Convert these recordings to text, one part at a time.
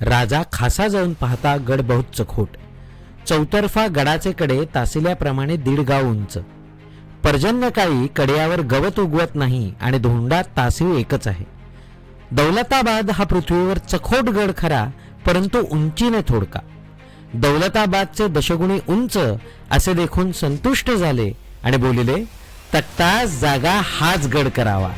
राजा खासा जाऊन पाहता गड बहुत चखोट. चौतर्फा गडाचे कडे तासिल्याप्रमाणे दीड गाव उंच. पर्जन्यकाळी कड्यावर गवत उगवत नाही आणि धोंडा तासिव एकच आहे. दौलताबाद हा पृथ्वीवर चखोट गड खरा परंतु उंचीने थोडका. दौलताबादचे दशगुणी उंच असे देखून संतुष्ट झाले आणि बोलिले तक्ता जागा हाच गड करावा.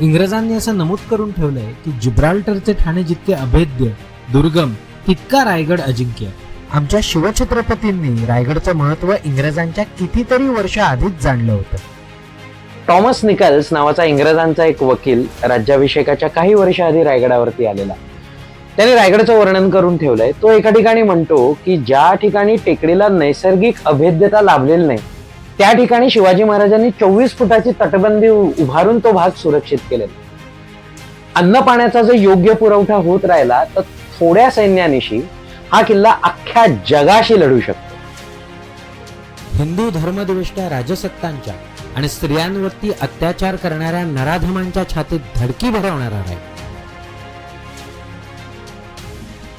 इंग्रजांनी असं नमूद करून ठेवलंय की जिब्राल्टरचे ठाणे जितके अभेद्य दुर्गम तितका रायगड अजिंक्य. आमच्या शिवछत्रपतींनी रायगडचं महत्त्व इंग्रजांच्या कितीतरी वर्ष आधीच जाणलं होतं. टॉमस निकल्स नावाचा इंग्रजांचा एक वकील राज्याभिषेकाच्या काही वर्ष आधी रायगडावरती आलेला. त्याने रायगडचं वर्णन करून ठेवलंय. तो एका ठिकाणी म्हणतो की ज्या ठिकाणी टेकडीला नैसर्गिक अभेद्यता लाभलेली नाही त्या ठिकाणी शिवाजी महाराजांनी चोवीस फुटाची तटबंदी उभारून तो भाग सुरक्षित केलेला अन्न पाण्याचा जर योग्य पुरवठा होत राहिला तर थोड्या सैन्यानिशी हा किल्ला अख्ख्या जगाशी लढू शकतो. हिंदू धर्मदृष्ट्या राजसत्तांच्या आणि स्त्रियांवरती अत्याचार करणाऱ्या नराधमांच्या छातीत धडकी भरवणारा आहे.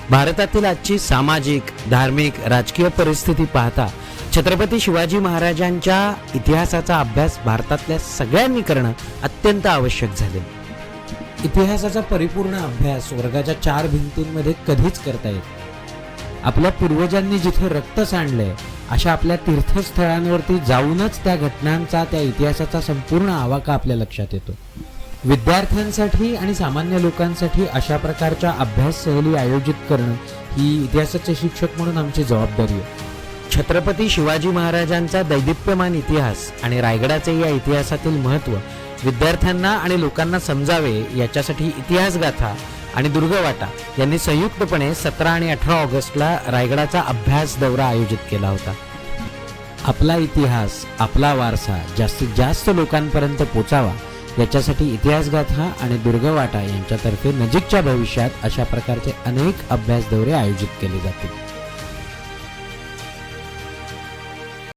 भारतातील आजची सामाजिक धार्मिक राजकीय परिस्थिती पाहता छत्रपती शिवाजी महाराजांच्या इतिहासाचा अभ्यास भारतातल्या सगळ्यांनी करणं अत्यंत आवश्यक झाले. इतिहासाचा परिपूर्ण अभ्यास वर्गाच्या चार भिंतींमध्ये कधीच करता येत आपल्या पूर्वजांनी जिथे रक्त सांडलंय अशा आपल्या तीर्थस्थळांवरती जाऊनच त्या घटनांचा त्या इतिहासाचा संपूर्ण आवाका आपल्या लक्षात येतो. विद्यार्थ्यांसाठी आणि सामान्य लोकांसाठी अशा प्रकारच्या अभ्यास सहली आयोजित करणं ही इतिहासाचे शिक्षक म्हणून आमची जबाबदारी आहे. छत्रपती शिवाजी महाराजांचा दैदिप्यमान इतिहास आणि रायगडाचे या इतिहासातील महत्त्व विद्यार्थ्यांना आणि लोकांना समजावे याच्यासाठी इतिहासगाथा आणि दुर्गवाटा यांनी संयुक्तपणे सतरा आणि अठरा ऑगस्टला रायगडाचा अभ्यास दौरा आयोजित केला होता. आपला इतिहास आपला वारसा जास्तीत जास्त लोकांपर्यंत पोचावा याच्यासाठी इतिहासगाथा आणि दुर्गवाटा यांच्यातर्फे नजीकच्या भविष्यात अशा प्रकारचे अनेक अभ्यास दौरे आयोजित केले जातील.